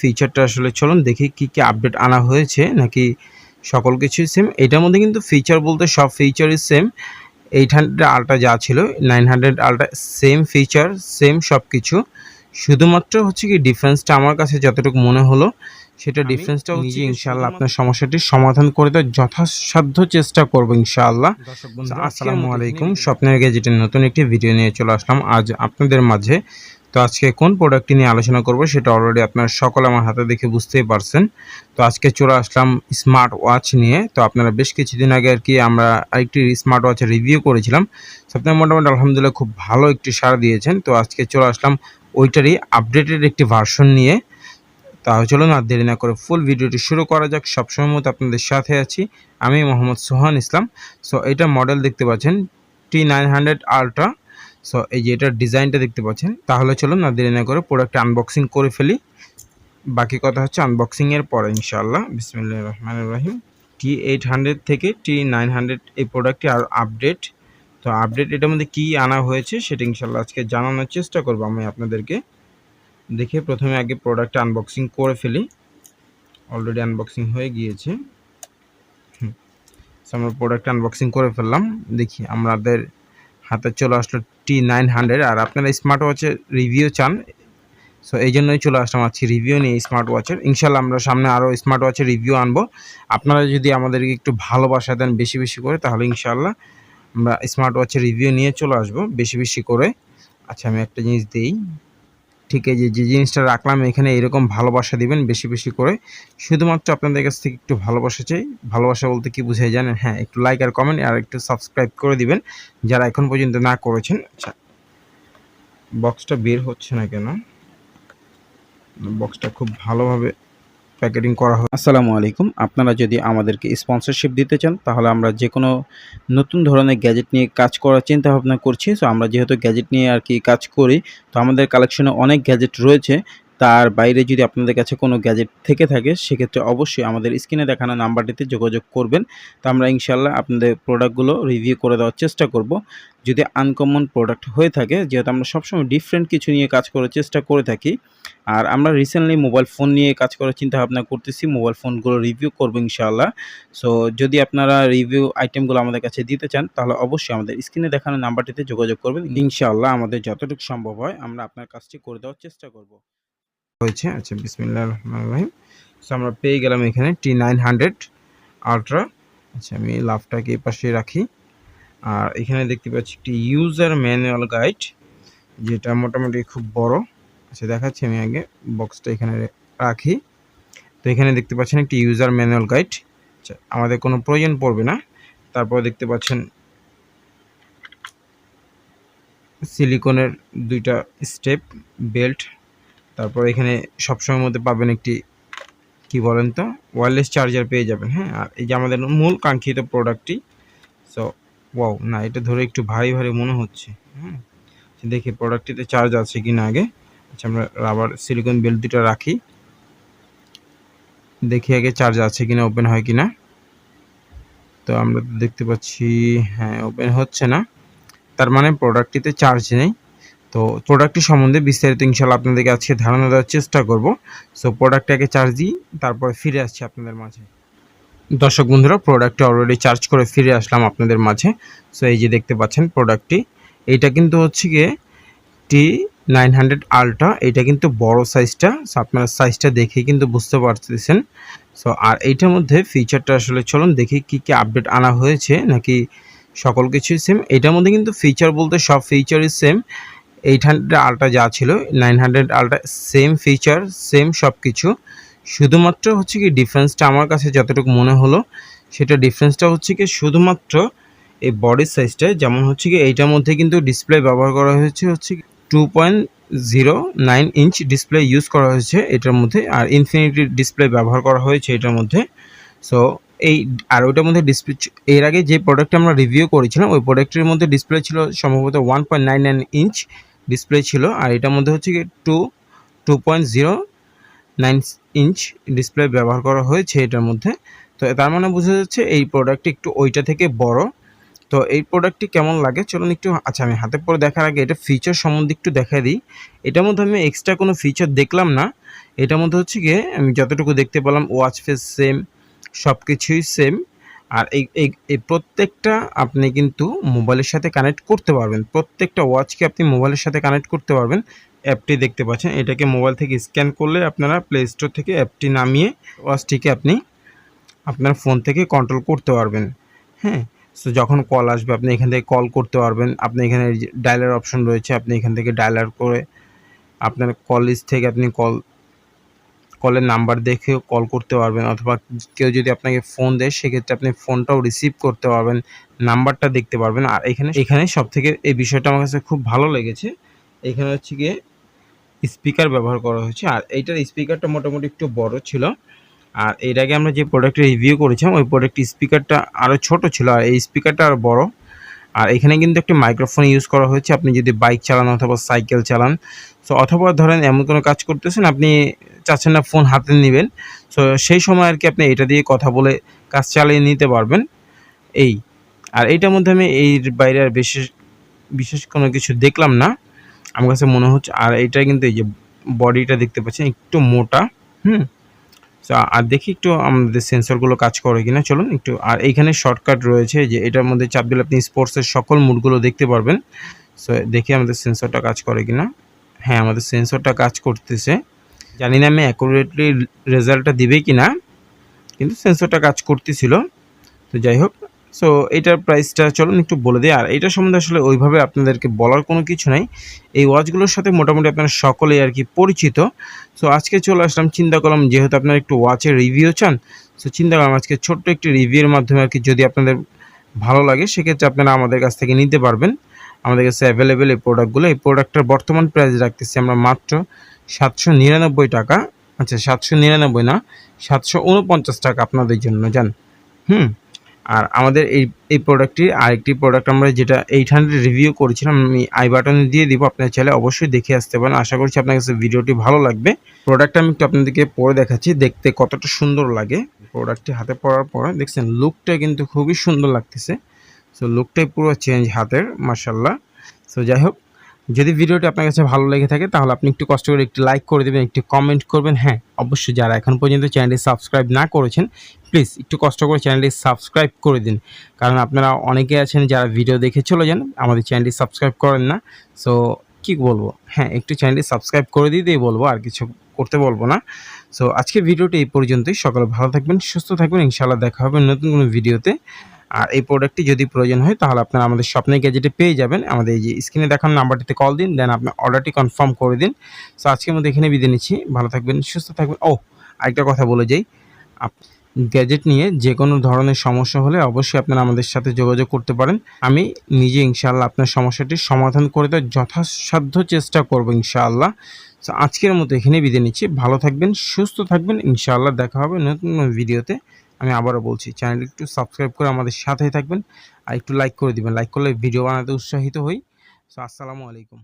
ফিচারটা আসলে চলুন দেখি কি কি আপডেট আনা হয়েছে নাকি সকল কিছুই সেম এটার মধ্যে কিন্তু ফিচার বলতে সব ফিচারই সেম এইট হান্ড্রেড আলট্রা যা ছিল nine hundred ultra same feature same সব কিছু শুধুমাত্র হচ্ছে কি ডিফারেন্সটা আমার কাছে যতটুকু মনে হলো সেটা ডিফারেন্সটা হচ্ছে নিজে ইনশাআল্লাহ আপনার সমস্যাটির সমাধান করে দেওয়ার যথাসাধ্য চেষ্টা করব ইনশাআল্লাহ। আসসালামু আলাইকুম। স্বপ্নের গেজেটের নতুন একটি ভিডিও নিয়ে চলে আসলাম। আজ আপনাদের মাঝে তো আজকে কোন প্রোডাক্টটি নিয়ে আলোচনা করব সেটা অলরেডি আপনারা সকলে আমার হাতে দেখে বুঝতেই পারছেন। তো আজকে চলে আসলাম স্মার্ট ওয়াচ নিয়ে। তো আপনারা বেশ কিছুদিন আগে আর কি আমরা আরেকটি স্মার্ট ওয়াচের রিভিউ করেছিলাম। আপনারা মোটামুটি আলহামদুলিল্লাহ খুব ভালো একটি সাড়া দিয়েছেন। তো আজকে চলে আসলাম ওইটারই আপডেটেড একটি ভার্সন নিয়ে। তাহলে চলুন আর দেরি না করে ফুল ভিডিওটি শুরু করা যাক। সবসময় মতো আপনাদের সাথে আছি আমি মোহাম্মদ সোহান ইসলাম। সো এটা মডেল দেখতে পাচ্ছেন T nine hundred ultra so এই যে এটার ডিজাইনটা দেখতে পাচ্ছেন, তাহলে চলুন না দেরি না করে প্রোডাক্টটা আনবক্সিং করে ফেলি। বাকি কথা হচ্ছে আনবক্সিংয়ের পরে, ইনশাআল্লাহ। বিসমিল্লাহ রহমান রহিম। টি এইট হান্ড্রেড থেকে টি নাইন হান্ড্রেড এই প্রোডাক্টটি আর আপডেট তো আপডেট এটার মধ্যে কী আনা হয়েছে, সেটা ইনশাল্লাহ আজকে জানানোর চেষ্টা করব আমি আপনাদেরকে। দেখে প্রথমে আগে প্রোডাক্টটা আনবক্সিং করে ফেলি। অলরেডি আনবক্সিং হয়ে গিয়েছে। আমরা প্রোডাক্ট আনবক্সিং করে ফেললাম। দেখি আমাদের হাতে চলে আসলো টি নাইন হান্ড্রেড আর আপনারা স্মার্ট ওয়াচের রিভিউ চান সো এই জন্যই চলে আসলাম আজকে রিভিউ নিয়ে স্মার্ট ওয়াচের ইনশাল্লাহ আমরা সামনে আরও স্মার্ট ওয়াচের রিভিউ আনব। আপনারা যদি আমাদেরকে একটু ভালোবাসা দেন বেশি বেশি করে, তাহলে ইনশাল্লাহ আমরা স্মার্ট ওয়াচের রিভিউ নিয়ে চলে আসব বেশি বেশি করে। আচ্ছা আমি একটা জিনিস দিই। ঠিক আছে যে জিনিসটা রাখলাম, এখানে এরকম ভালোবাসা দিবেন বেশি বেশি করে। শুধুমাত্র আপনাদের কাছ থেকে একটু ভালোবাসা চাই। ভালোবাসা বলতে কি বুঝাই জানেন? হ্যাঁ একটু লাইক আর কমেন্ট আর একটু সাবস্ক্রাইব করে দিবেন। যারা এখন পর্যন্ত না করেছেন আচ্ছা বক্সটা বের হচ্ছে না কেন? বক্সটা খুব ভালোভাবে প্যাকেটিং করা হয়। আসসালামু আলাইকুম। আপনারা যদি আমাদেরকে স্পন্সরশিপ দিতে চান, তাহলে আমরা যে কোনো নতুন ধরনের গ্যাজেট নিয়ে কাজ করার চিন্তা ভাবনা করছি। সো আমরা যেহেতু গ্যাজেট নিয়ে আর কি কাজ করি, তো আমাদের কালেকশনে অনেক গ্যাজেট রয়েছে। তার বাইরে যদি আপনাদের কাছে কোনো গ্যাজেট থেকে থাকে, সেক্ষেত্রে অবশ্যই আমাদের স্ক্রিনে দেখানো নাম্বারটিতে যোগাযোগ করবেন। তো আমরা ইনশাল্লাহ আপনাদের প্রোডাক্টগুলো রিভিউ করে দেওয়ার চেষ্টা করব। যদি আনকমন প্রোডাক্ট হয়ে থাকে, যেহেতু আমরা সবসময় ডিফারেন্ট কিছু নিয়ে কাজ করার চেষ্টা করে থাকি আর আমরা রিসেন্টলি মোবাইল ফোন নিয়ে কাজ করার চিন্তা ভাবনা করতেছি মোবাইল ফোনগুলো রিভিউ করব ইনশাআল্লাহ। সো যদি আপনারা রিভিউ আইটেমগুলো আমাদের কাছে দিতে চান, তাহলে অবশ্যই আমাদের স্ক্রিনে দেখানো নাম্বারটিতে যোগাযোগ করবেন। ইনশাআল্লাহ আমাদের যতটুকু সম্ভব হয়, আমরা আপনার কাজটি করে দেওয়ার চেষ্টা করব। হয়েছে? আচ্ছা বিসমিল্লাহ রহমান রহিম। সো আমরা পেয়ে গেলাম এখানে টি নাইন হান্ড্রেড আলট্রা আচ্ছা আমি লাভটাকে পাশে রাখি। আর এখানে দেখতে পাচ্ছি একটি ইউজার ম্যানুয়াল গাইড যেটা মোটামুটি খুব বড়। আচ্ছা দেখাচ্ছি আমি আগে বক্সটা এখানে রাখি। তো এখানে দেখতে পাচ্ছেন একটি ইউজার ম্যানুয়াল গাইড আচ্ছা আমাদের কোনো প্রয়োজন পড়বে না। তারপর দেখতে পাচ্ছেন সিলিকনের দুইটা স্টেপ বেল্ট তারপর এখানে সবসময়ের মধ্যে পাবেন একটি, কি বলেন তো ওয়্যারলেস চার্জার পেয়ে যাবেন হ্যাঁ? আর এই যে আমাদের মূল কাঙ্ক্ষিত প্রোডাক্টটি সো ওয়াও না, এটা ধরে একটু ভারী ভারী মনে হচ্ছে হ্যাঁ? দেখি প্রোডাক্টটিতে চার্জ আছে কি না আগে। আচ্ছা আমরা রাবার সিলিকন বেল্ট দুটো রাখি। দেখি আগে চার্জ আছে কিনা ওপেন হয় কিনা। তো আমরা দেখতে পাচ্ছি হ্যাঁ ওপেন হচ্ছে না। তার মানে প্রোডাক্টটিতে চার্জ নেই। তো প্রোডাক্টটি সম্বন্ধে বিস্তারিত ইনশাল্লাহ আপনাদেরকে আজকে ধারণা দেওয়ার চেষ্টা করব। সো প্রোডাক্টটাকে চার্জ দিই, তারপরে ফিরে আসছি আপনাদের মাঝে। দর্শক বন্ধুরা প্রোডাক্টটি অলরেডি চার্জ করে ফিরে আসলাম আপনাদের মাঝে। সো এই যে দেখতে পাচ্ছেন প্রোডাক্টটি এইটা কিন্তু হচ্ছে গিয়ে টি নাইন হান্ড্রেড আলট্রা, এটা কিন্তু বড় সাইজটা সো আপনারা সাইজটা দেখেই কিন্তু বুঝতে পারতেছেন। সো আর এইটার মধ্যে ফিচারটা আসলে চলুন দেখি কি কি আপডেট আনা হয়েছে, নাকি সকল কিছুই সেম এটার মধ্যে কিন্তু ফিচার বলতে সব ফিচারই সেম এইট হান্ড্রেড আলট্রা যা ছিল nine hundred ultra same feature same সব কিছু শুধুমাত্র হচ্ছে কি ডিফারেন্সটা আমার কাছে যতটুকু মনে হলো, সেটা ডিফারেন্সটা হচ্ছে কি শুধুমাত্র এই বডির সাইজটা যেমন হচ্ছে কি এইটার মধ্যে কিন্তু ডিসপ্লে ব্যবহার করা হয়েছে হচ্ছে two point zero nine inch display use করা হয়েছে এটার মধ্যে, আর ইনফিনিটি ডিসপ্লে ব্যবহার করা হয়েছে এটার মধ্যে। সো এই, আর ওইটার মধ্যে ডিসপ্লে এর আগে যে প্রোডাক্টটা আমরা রিভিউ করেছিলাম, ওই প্রোডাক্টের মধ্যে ডিসপ্লে ছিল সম্ভবত one point nine nine inch display ছিল, আর এটার মধ্যে হচ্ছে কি two two point zero nine inch display ব্যবহার করা হয়েছে এটার মধ্যে। তো তার মানে বোঝা যাচ্ছে এই প্রোডাক্টটি একটু ওইটা থেকে বড়। তো এই প্রোডাক্টটি কেমন লাগে? চলুন একটু আচ্ছা আমি হাতে পরে দেখার আগে এটা ফিচার সম্বন্ধে একটু দেখাই দিই। এটার মধ্যে আমি এক্সট্রা কোনো ফিচার দেখলাম না। এটার মধ্যে হচ্ছে গিয়ে আমি যতটুকু দেখতে পেলাম ওয়াচ ফেস সেম সব কিছুই সেম আর এই এই প্রত্যেকটা আপনি কিন্তু মোবাইলের সাথে কানেক্ট করতে পারবেন। প্রত্যেকটা ওয়াচকে আপনি মোবাইলের সাথে কানেক্ট করতে পারবেন। অ্যাপটি দেখতে পাচ্ছেন। এটাকে মোবাইল থেকে স্ক্যান করলে আপনারা প্লে স্টোর থেকে অ্যাপটি নামিয়ে ওয়াচটিকে আপনি আপনার ফোন থেকে কন্ট্রোল করতে পারবেন। হ্যাঁ? সো যখন কল আসবে, আপনি এখান থেকে কল করতে পারবেন। আপনি এখানে ডায়ালার অপশন রয়েছে, আপনি এখান থেকে ডায়ালার করে আপনার কল লিস্ট থেকে আপনি কল কলের নাম্বার দেখেও কল করতে পারবেন। অথবা কেউ যদি আপনাকে ফোন দেয়, সেক্ষেত্রে আপনি ফোনটাও রিসিভ করতে পারবেন নাম্বারটা দেখতে পারবেন। আর এখানে এখানে সব থেকে এই বিষয়টা আমার কাছে খুব ভালো লেগেছে। এখানে হচ্ছে গিয়ে স্পিকার ব্যবহার করা হয়েছে। আর এইটার স্পিকারটা মোটামুটি একটু বড় ছিল। আর এর আগে আমরা যে প্রোডাক্টটা রিভিউ করেছিলাম, ওই প্রোডাক্টের স্পিকারটা আরও ছোট ছিল আর এই স্পিকারটা আরও বড়। আর এখানে কিন্তু একটি মাইক্রোফোন ইউজ করা হয়েছে। আপনি যদি বাইক চালান অথবা সাইকেল চালান সো অথবা ধরেন এমন কোনো কাজ করতেছেন, আপনি চাচ্ছেন না ফোন হাতে নেবেন সো সেই সময় আর কি আপনি এটা দিয়ে কথা বলে কাজ চালিয়ে নিতে পারবেন। এই, আর এইটার মধ্যে আমি এর বাইরে আর বিশেষ বিশেষ কোনো কিছু দেখলাম না। আমার কাছে মনে হচ্ছে, আর এটা কিন্তু এই যে বডিটা দেখতে পাচ্ছেন, একটু মোটা, হুম? তো, আর দেখি একটু আমাদের সেন্সরগুলো কাজ করে কিনা। চলুন একটু, আর এইখানে শর্টকাট রয়েছে, যে এটার মধ্যে চাপ দিলে আপনি স্পোর্টসের সকল মুডগুলো দেখতে পারবেন। সো দেখি আমাদের সেন্সরটা কাজ করে কিনা। হ্যাঁ আমাদের সেন্সরটা কাজ করতেছে। জানি না আমি অ্যাকুরেটলি রেজাল্টটা দিবে কি না কিন্তু সেন্সরটা কাজ করতেছিল। তো যাই হোক সো এটার প্রাইসটা চলুন একটু বলে দিই। আর এটা সম্বন্ধে আসলে ওইভাবে আপনাদেরকে বলার কোনো কিছু নাই। এই ওয়াচগুলোর সাথে মোটামুটি আপনারা সকলেই আর কি পরিচিত। সো আজকে চলে আসলাম চিন্তা করলাম, যেহেতু আপনারা একটু ওয়াচের রিভিউ চান সো চিন্তা করলাম আজকে ছোট্ট একটি রিভিউর মাধ্যমে আর কি যদি আপনাদের ভালো লাগে, সেক্ষেত্রে আপনারা আমাদের কাছ থেকে নিতে পারবেন। আমাদের কাছে অ্যাভেলেবেল এই প্রোডাক্টগুলো এই প্রোডাক্টের বর্তমান প্রাইস রাখতেছি আমরা মাত্র সাতশো নিরানব্বই টাকা। আচ্ছা সাতশো নিরানব্বই না, সাতশো উনপঞ্চাশ টাকা আপনাদের জন্য যান হুম? আর আমাদের এই এই প্রোডাক্টটির আরেকটি প্রোডাক্ট আমরা যেটা এইট হান্ড্রেড রিভিউ করেছিলাম, আমি আই বাটনে দিয়ে দিব, আপনার চাইলে অবশ্যই দেখে আসতে পারেন। আশা করছি আপনার কাছে ভিডিওটি ভালো লাগবে। প্রোডাক্টটা আমি একটু আপনাদেরকে পরে দেখাচ্ছি, দেখতে কতটা সুন্দর লাগে। প্রোডাক্টটি হাতে পরার পরে, দেখছেন লুকটা কিন্তু খুবই সুন্দর লাগতেছে। সো লুকটাই পুরো চেঞ্জ হাতের মার্শাল্লাহ সো যাই হোক, যদি ভিডিওটি আপনার কাছে ভালো লেগে থাকে, তাহলে আপনি একটু কষ্ট করে একটি লাইক করে দেবেন, একটি কমেন্ট করবেন। হ্যাঁ অবশ্যই যারা এখন পর্যন্ত চ্যানেলটি সাবস্ক্রাইব না করেছেন প্লিজ একটু কষ্ট করে চ্যানেলটি সাবস্ক্রাইব করে দিন। কারণ আপনারা অনেকে আছেন যারা ভিডিও দেখে চলে যান, আমাদের চ্যানেলটি সাবস্ক্রাইব করেন না। সো, কি বলব? হ্যাঁ একটু চ্যানেলটি সাবস্ক্রাইব করে দিতেই বলব, আর কিছু করতে বলব না। সো আজকে ভিডিওটি এই পর্যন্তই। সকালে ভালো থাকবেন, সুস্থ থাকবেন। ইনশাআল্লাহ দেখা হবে নতুন কোনো ভিডিওতে। আর এই প্রোডাক্টটি যদি প্রয়োজন হয়, তাহলে আপনারা আমাদের স্বপ্নের গ্যাজেটে পেয়ে যাবেন। আমাদের এই যে স্ক্রিনে দেখানো নাম্বারটিতে কল দিন, দেন আপনার অর্ডারটি কনফার্ম করে দিন। সো, আজকের মধ্যে এখানে বিদায় নিচ্ছি। ভালো থাকবেন, সুস্থ থাকবেন। ও আরেকটা কথা বলে যাই। আপ- গ্যাজেট নিয়ে যে কোনো ধরনের সমস্যা হলে অবশ্যই আপনারা আমাদের সাথে যোগাযোগ করতে পারেন। আমি নিজে ইনশাআল্লাহ আপনার সমস্যাটির সমাধান করে দেওয়ার যথাসাধ্য চেষ্টা করব ইনশাআল্লাহ। তো আজকের মতো এখানে বিদায় নিচ্ছি। ভালো থাকবেন, সুস্থ থাকবেন। ইনশাআল্লাহ দেখা হবে নতুন ভিডিওতে। আমি আবারও বলছি, চ্যানেলটি একটু সাবস্ক্রাইব করে আমাদের সাথেই থাকবেন। আর একটু লাইক করে দিবেন। লাইক করলে ভিডিও বানাতে উৎসাহিত হই। সো আসসালামু আলাইকুম।